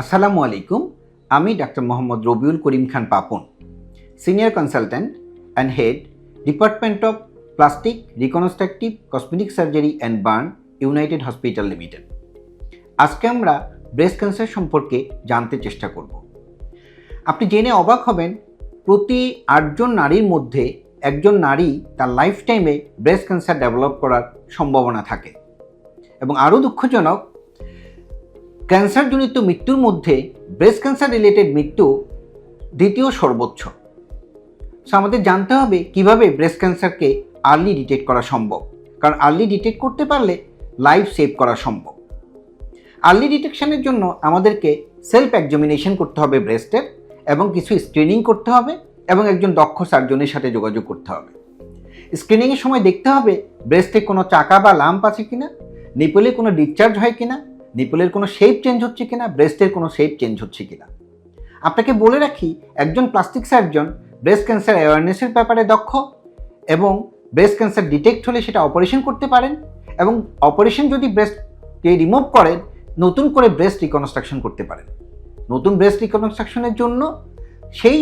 আসসালামু আলাইকুম, আমি doctor Mohammad Rabiul Karim Khan Papon, senior consultant and head department of plastic reconstructive cosmetic surgery and burn united hospital limited. আজকে আমরা breast cancer সম্পর্কে জানতে চেষ্টা করব। আপনি জেনে অবাক হবেন, প্রতি আটজন নারীর মধ্যে একজন নারী তার লাইফ টাইমে ব্রেস্ট ক্যান্সার ডেভেলপ করার সম্ভাবনা থাকে। এবং আরও দুঃখজনক ক্যান্সারজনিত মৃত্যুর মধ্যে ব্রেস্ট ক্যান্সার রিলেটেড মৃত্যু দ্বিতীয় সর্বোচ্চ। সো আমাদের জানতে হবে কীভাবে ব্রেস্ট ক্যান্সারকে আর্লি ডিটেক্ট করা সম্ভব। কারণ আর্লি ডিটেক্ট করতে পারলে লাইফ সেভ করা সম্ভব। আর্লি ডিটেকশনের জন্য আমাদেরকে সেলফ এক্সামিনেশন করতে হবে ব্রেস্টের এবং কিছু স্ক্রিনিং করতে হবে এবং একজন দক্ষ সার্জনের সাথে যোগাযোগ করতে হবে। স্ক্রিনিংয়ের সময় দেখতে হবে ব্রেস্টে কোনো চাকা বা লাম্প আছে কিনা নিপলে কোনো ডিসচার্জ হয় কিনা নিপলের কোনো শেপ চেঞ্জ হচ্ছে কিনা ব্রেস্টের কোনো শেপ চেঞ্জ হচ্ছে কিনা? আপনাকে বলে রাখি, একজন প্লাস্টিক সার্জন ব্রেস্ট ক্যান্সার অ্যাওয়ারনেসের ব্যাপারে দক্ষ এবং ব্রেস্ট ক্যান্সার ডিটেক্ট হলে সেটা অপারেশন করতে পারেন এবং অপারেশন যদি ব্রেস্টকে রিমুভ করেন, নতুন করে ব্রেস্ট রিকনস্ট্রাকশন করতে পারেন। নতুন ব্রেস্ট রিকনস্ট্রাকশনের জন্য সেই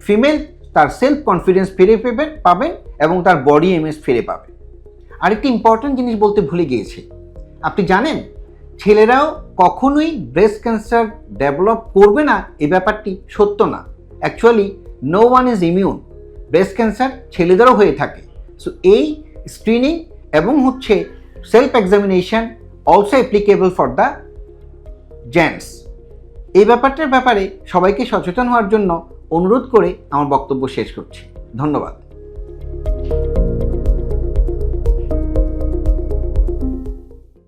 ফিমেল তার সেলফ কনফিডেন্স ফিরে পেবেন পাবেন এবং তার বডি ইমেজ ফিরে পাবে। আরেকটি ইম্পর্ট্যান্ট জিনিস বলতে ভুলে গিয়েছি। আপনি জানেন ছেলেরাও কখনোই ব্রেস্ট ক্যান্সার ডেভেলপ করবে না, এ ব্যাপারটি সত্য না। Actually no one is immune breast cancer ছেলেদেরও হয়ে থাকে। সো এই স্ক্রিনিং এবং হচ্ছে self examination also applicable for the gents এই ব্যাপারটার ব্যাপারে সবাইকে সচেতন হওয়ার জন্য অনুরোধ করে আমার বক্তব্য শেষ করছি। ধন্যবাদ।